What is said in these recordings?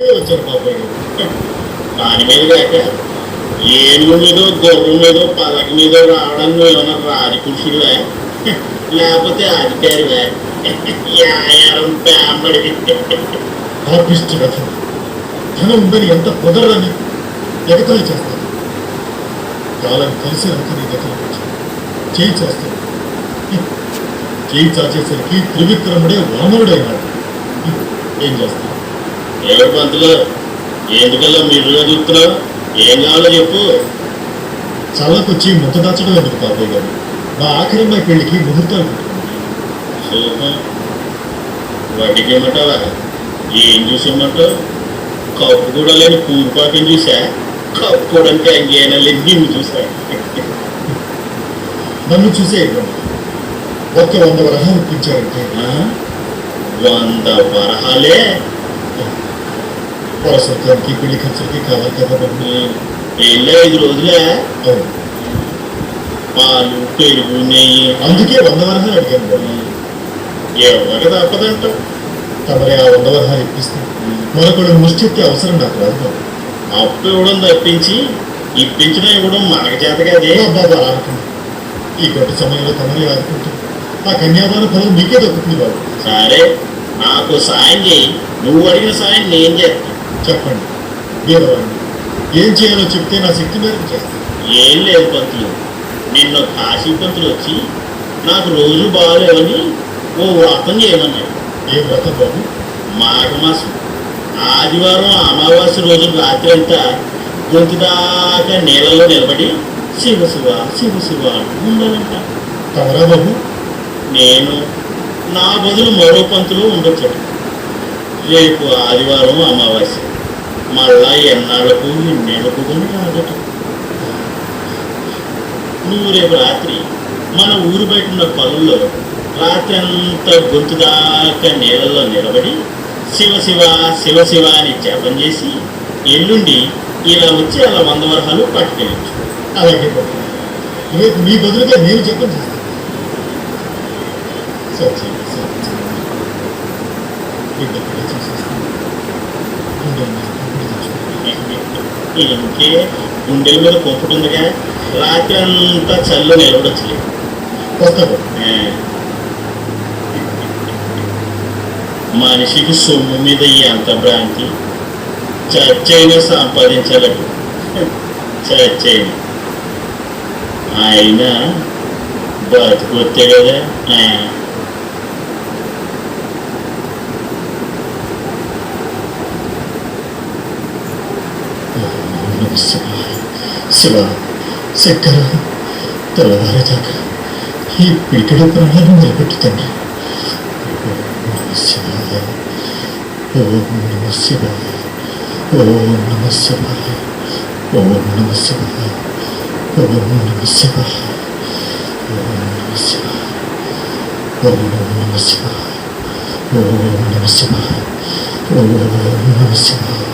వచ్చారు బాబాయ్ దాని మీద కాక ఏనుగు మీదో గుర్రం మీదో పలక మీదో రావడం ఏమన్నా ఏమన్నా రాజపురుషుడువా లేకపోతే అధికారివే యాయారం పేమడి పాపిష్టి ధనం ఉందని ఎంత కుదరని ఎగతాళి చేస్తాను కాలం కలిసి రాక నీ దగ్గర చేయి చేస్తాను చేయి చాచేసరికి త్రివిక్రముడే వామనుడైనాడు ఏం చేస్తాను ఏ పంతులు ఎందుకల్లా మీరు చూస్తున్నావు ఏం కావాలో చెప్పు. చల్లకొచ్చి ముద్ద దాచడం ఎందుకు బాబాయ్ గారు? మా ఆఖరి అమ్మాయి పెళ్ళికి ముహూర్తాలు పెట్టుకున్నాను సూపర్. వడ్డీకి ఇమ్మంటావా ఏం చూసేమంటావు కప్పు కూడా లేని పూర్పాకం చూసా? కప్పుకోవడానికి అంగేనా లేదు నిన్ను చూసా. నన్ను చూసే ఇవ్వండి ఒక్క వంద వరహాలు ఇప్పించారంటే వంద వరహాలే? పరసత్వానికి పెళ్ళి ఖర్చులకి కావాలి కదా బాబు పెళ్ళి ఐదు రోజులే. అవును. పాలు పెరుగు నెయ్యి. అందుకే వంద వరహాలు అడిగాను బాబు. ఎవరికి తప్పదంటావు తమరే ఆ వంద వరహాలు ఇప్పిస్తాను మరొకడు ముష్టెత్తే అవసరం నాకు రాదు అప్పు ఇవ్వడం తప్పించి ఇప్పించడం ఇవ్వడం మనకి చేత కదే. బాబా ఆడుకుంది ఈ గొడ్డ సమయంలో తమరే ఆడుకుంటూ ఆ కన్యాదాన ఫలం మీకే దక్కుతుంది బాబు. సరే. నాకు సాయం చేయి. నువ్వు అడిగిన సాయం నేను చేస్తాను చెప్పండి. వీరవాణి ఏం చేయాలో చెప్తే నా శక్తి మేరకు చేస్తాను ఏం లేదు పంతులు. నిన్న కాశీ పంతులు వచ్చి నాకు రోజు బాగాలేవని ఓ వ్రతం చేయమన్నాడు. ఏ వ్రతం బాబు? మాఘమాసం. ఆదివారం అమావాస్య రోజు రాత్రి అంతా గొంతు దాకా నీళ్ళలో నిలబడి శివ శివ శివ శివ ఉండాలంట తమరా బాబు? నేను. నా బదులు మరో పంతులు ఉండొచ్చు రేపు ఆదివారం అమావాస్య. మళ్ళా ఎన్నాళ్ళకు ఎన్నేళ్ళకు కానీ నువ్వు రేపు రాత్రి మన ఊరు బయట ఉన్న పనుల్లో రాత్రి అంతా గొంతు దాకా నీళ్ళలో నిలబడి శివ శివ శివ శివ అని జపం చేసి ఎల్లుండి ఇలా వచ్చి అలా వంద వరహాలు పట్టుకెళ్ళచ్చు. అలాగే రేపు మీ బదులుగా నేను చెప్పని చేస్తాను. సరే. ఎంకే గుండెల మీద కొంపటి ఉందిగా రాత్రి అంతా చల్లు నిలబడొచ్చలేదు పోతారు మనిషికి సొమ్ము మీద ఎంత అంత భ్రాంతి సంపాదించాలి చర్చ అయినా. ఆయన బతుకొత్తే కదా. の世界それはせっからとらわれたか一歩いくらからならないべきだが王の世界王の世界王の世界王の世界王の世界王の世界王の世界王の世界王の世界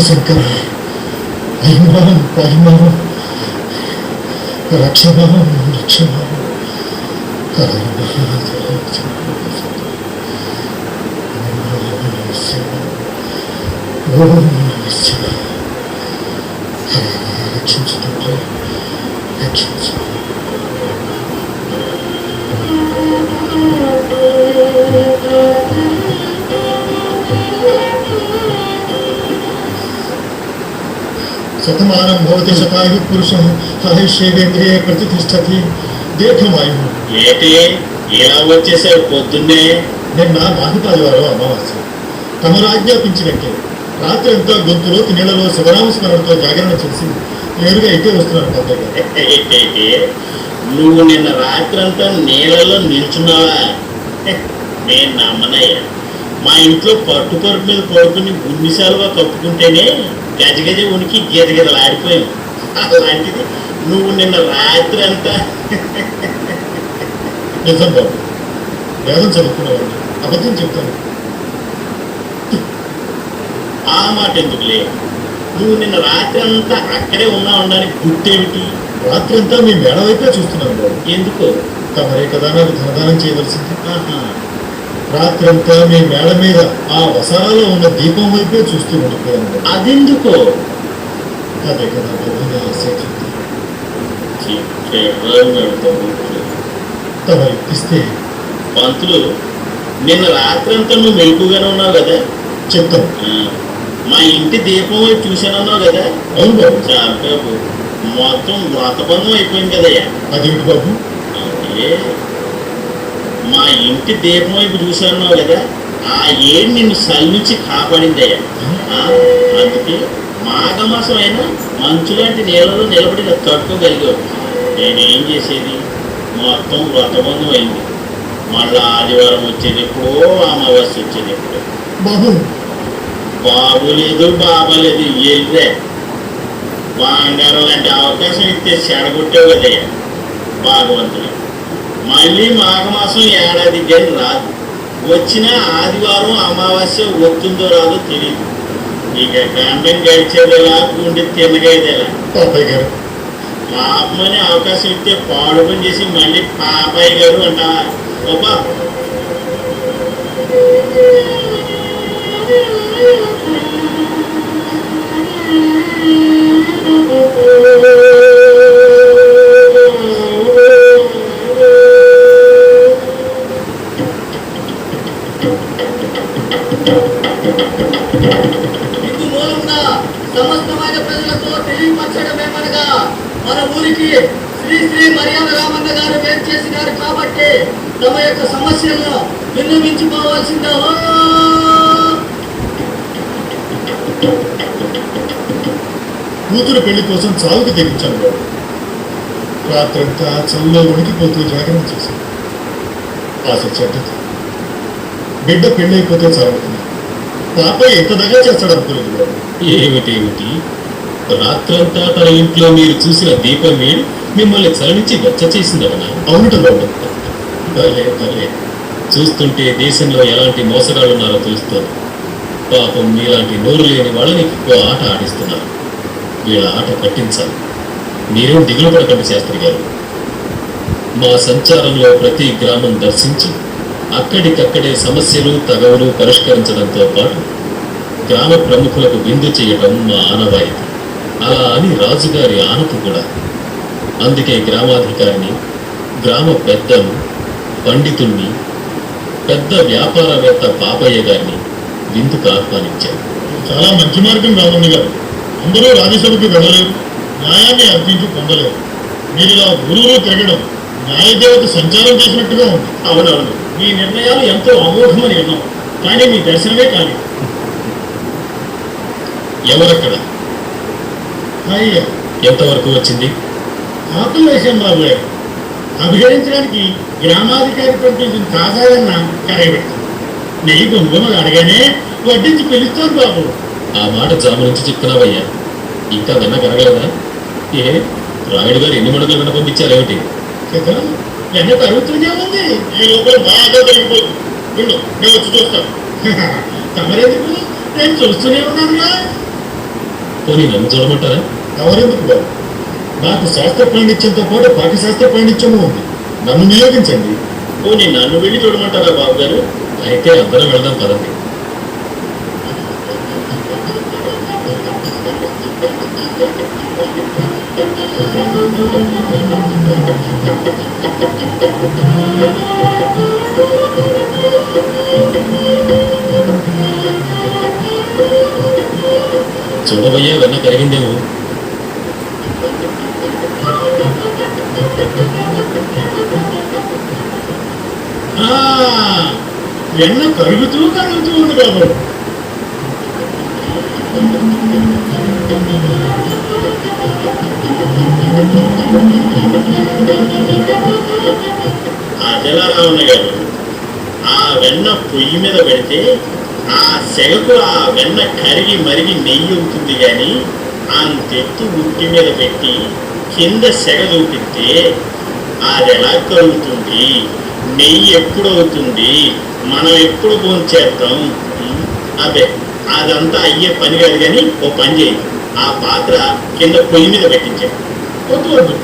శంకర అభిమానం పరిమాణం రక్షణం రక్షణం. రక్షించుతుంటే రక్షించు శతమానం భవతి శతాయు పురుష ఆయుష్యేంద్రియ ప్రతిష్టతి దీర్ఘమాయు ఏటి? ఇలా వచ్చేసావు పొద్దున్నే. నిన్న మాఘిపాదివారం అమావాస్య. తమరు ఆజ్ఞాపించినట్టే రాత్రి అంతా గొంతులో నీళ్ళలో శివరామ స్మరణతో జాగరణ చేసి నేరుగా అయితే గారు ఏంటంటే నువ్వు నిన్న రాత్రంతా నీళ్ళలో నిల్చున్నావా? నేను నమ్మనయ్యా. మా ఇంట్లో పట్టు పరుపు మీద పడుకుని గుండిసాలుగా కప్పుకుంటేనే గజగజ ఉనికి గీత గీతలు ఆడిపోయాం అలాంటిది నువ్వు నిన్న రాత్రి అంతా నిజం బాబు. వేదం చదువుకున్నవాడిని అబద్ధం చెప్తాను. ఆ మాట ఎందుకులే? నువ్వు నిన్న రాత్రి అంతా అక్కడే ఉన్నా ఉండడానికి గుర్తేమిటి? రాత్రంతా మీ మేడ వైపే చూస్తున్నాను బాబు. ఎందుకో? తమరే కదా నాకు ధనదానం చేయవలసింది. రాత్రంతా మీ మేడ మీద ఆ వసారాలో ఉన్న దీపం వైపే చూస్తూ ఉండిపోయాను. బాబు. అదెందుకో? అదే కదా బాబు నా ఆసక్తి చిత్రంగా తమరు ఇస్తే పంతులు నిన్న రాత్రంతా నువ్వు మెలుపుగానే ఉన్నావు కదా? చెప్తాను. ఆ, మా ఇంటి దీపం వైపు చూశానన్నావు కదా? అవును బాబు. చాలు మొత్తం వ్రతబంధం అయిపోయింది కదయ్యా. అదేమిటి బాబు? అంటే మా ఇంటి దీపం వైపు చూశానన్నావు కదా ఆ ఏడు నిన్ను సల్లించి కాపాడిందయ్యా. అందుకే మాఘమాసం అయినా మంచు లాంటి నీళ్ళలో నిలబడి తట్టుకోగలిగావు నేనేం చేసేది? మొత్తం వ్రతబంధం అయింది. మళ్ళా ఆదివారం వచ్చేది ఎప్పుడో అమావాస్య వచ్చేది ఎప్పుడో. బాబు. బాబు లేదు బాబా లేదు వెళ్ళే బంగారం లాంటి అవకాశం ఇస్తే చెడగొట్టావు కదయ్యా భాగవంతుడు. మళ్ళీ మాఘమాసం ఏడాది గని రాదు. వచ్చిన ఆదివారం అమావాస్య వస్తుందో రాదో తెలియదు ఇక గండం గడిచేదేలా గుండె తినగేదేలా. పాపయ్య గారు. పాపమని అవకాశం ఇస్తే పాడు పని చేసి మళ్ళీ పాపాయి గారు అంటావా? ఓ పాప ఇందు మూలమున సమస్తమైన ప్రజలతో తెలియపరచడమేమనగా మన ఊరికి శ్రీ శ్రీ మర్యాద రామన్న గారు వేరు చేసినారు కాబట్టి తమ యొక్క సమస్యలను విన్నవించుకోవాల్సిందో కూతురు పెళ్ళి కోసం చావుకు తెగించాను బాబు. రాత్రంతా చల్లో వణికిపోతూ జాగరణ చేశాను. ఆశ చెడ్డది. బిడ్డ పెళ్ళైపోతే చావుతుంది పాప ఎంత దగ్గర చేస్తాడు అనుకోలేదు ఏమిటేమిటి రాత్రంతా తన ఇంట్లో మీరు చూసిన దీపం వేడి మిమ్మల్ని చలనించి వెచ్చ చేసిందవనా అవునట బాబు. భలే భలే. చూస్తుంటే దేశంలో ఎలాంటి మోసగాళ్ళు ఉన్నారో తెలుస్తోంది. పాపం మీలాంటి నోరు లేని వాళ్ళని ఓ ఆట ఆడిస్తున్నారు. వీళ్ళ ఆట కట్టించాలి. మీరేం దిగులు పడకండి శాస్త్రి గారు. మా సంచారంలో ప్రతి గ్రామం దర్శించి అక్కడికక్కడే సమస్యలు తగవులు పరిష్కరించడంతో పాటు గ్రామ ప్రముఖులకు విందు చేయడం మా ఆనవాయితీ. అలా అని రాజుగారి ఆనతి కూడా. అందుకే గ్రామాధికారిని గ్రామ పెద్దను పండితుణ్ణి పెద్ద వ్యాపారవేత్త పాపయ్య గారిని విందుకు ఆహ్వానించారు. చాలా మంచి మార్గం రామణ్య గారు. అందరూ రాజ్యసభకు వెళ్ళలేరు. న్యాయాన్ని అర్పించి పొందలేరు. మీరు ఇలా ఊరూరు తిరగడం న్యాయదేవత సంచారం చేసినట్టుగా ఉంది. అవునవును మీ నిర్ణయాలు ఎంతో అమోఘమని విన్నాం కానీ మీ దర్శనమే కాలేదు. ఎవరక్కడ? అయ్యా. ఎంతవరకు వచ్చింది? ఆకులు వేసాం బాబు గారు అభిషేకించడానికి గ్రామాధికారి పంపించిన తాజాగన్న కరగబెట్టాం నెయ్యి కొనుగోలు అడగానే వడ్డించి పిలుస్తాను బాబు. ఆ మాట జాము నుంచి చెప్తున్నావయ్యా. ఇంకా వెన్న కరగలదా ఏ రాయుడు గారు ఎన్ని మడుగులు వెన్న పంపించారేమిటి? కదా? వెన్న కరుగుతూనే ఉంది ఈ లోపల బాగా కలిగిపోతుంది వెళ్ళు నేను వచ్చి చూస్తాను. తమరెందుకు? నేను చూస్తూనే ఉన్నానుగా పోనీ నన్ను చూడమంటారా? తమరెందుకు బాబు? నాకు శాస్త్ర పాండిత్యంతో పాటు పాఠశాస్త్ర పాండిత్యము ఉంది. నన్ను నియోగించండి. పోనీ నన్ను వెళ్ళి చూడమంటారా బాబు గారు అయితే అందరం వెళ్దాం పదండి. చూడబోయే ఇవన్నీ కరిగిందేమో. ఆ, వెన్న కరుగుతూ కరుగుతూ ఉంది బాబు. ఆ రావణ గారు ఆ వెన్న పొయ్యి మీద పెడితే ఆ సెగకు ఆ వెన్న కరిగి మరిగి నెయ్యి అవుతుంది కానీ ఆ తెత్తు ఉట్టి మీద పెట్టి కింద సెగ చూపిస్తే అది ఎలా కలుగుతుంది నెయ్యి ఎప్పుడు అవుతుంది? మనం ఎప్పుడు భోంచేద్దాం అదే అదంతా అయ్యే పని కాదు కానీ ఓ పని చేయి. ఆ పాత్ర కింద పొయ్యి మీద పెట్టించాడు. వద్దు వద్దు.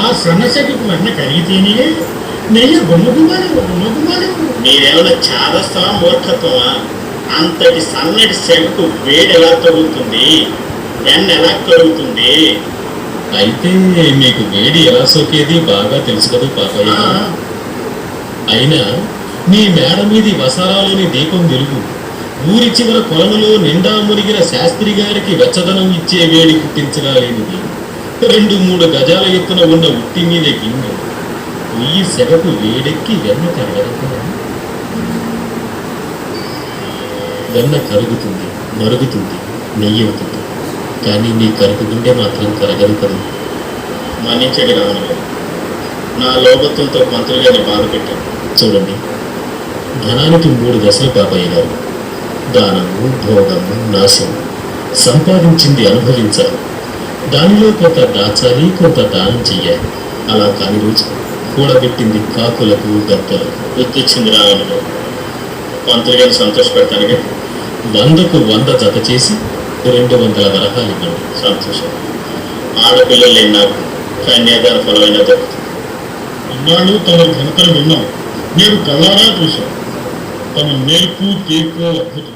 ఆ సన్నసెగకు వెన్న కరిగితేనే నెయ్యి గుమ్మగుమ్మాలి గుమ్మగుమ్మాలి మీరేమైనా చాదస్తమా మూర్ఖత్వమా? అంతటి సన్నటి సెగకు వేడి ఎలా తగులుతుంది? వెన్న ఎలా కలుగుతుంది అయితే మీకు వేడి ఎలా సోకేది బాగా తెలుసు కదా పాపయ్య. అయినా మీ మేడ మీది వసారాలోని దీపం వెలుగు. ఊరి చివర కొలనులో నిండా మునిగిన శాస్త్రి గారికి వెచ్చదనం ఇచ్చే వేడి పుట్టించగలేనిది రెండు మూడు గజాల ఎత్తున ఉన్న ఉట్టి మీద గిన్నె పొయ్యి సెగకు వేడెక్కి వెన్న కరగదు. వెన్న కరుగుతుంది మరుగుతుంది నెయ్యి అవుతుంది. కానీ నీ కరుపు గుండె మాత్రం కరగదు కదా. మన్నించండి రావణ నా లోపత్వంతో పంతులు గారిని బాధ పెట్టాను చూడండి. ధనానికి మూడు దశలు పాపయ్య గారు. దానము భోగము నాశము సంపాదించింది అనుభవించాలి. దానిలో కొంత దాచాలి కొంత దానం చెయ్యాలి. అలా కాని రోజు కూడబెట్టింది కాకులకు గద్దలకు. గుర్తొచ్చింది రావణ గారు పంతులు గారిని సంతోషపెడతానుగా. వందకు వంద జత చేసి రెండు వందల వరహాలు ఇవ్వండి. సంతోషం. ఆడపిల్లలు లేని నాకు కన్యాదాన ఫలమైన దొరుకుతుంది. తమ ఘనతను విన్నాం. నేడు కళ్ళారా చూశాం తమ నేర్పు తీర్పు అద్భుతం.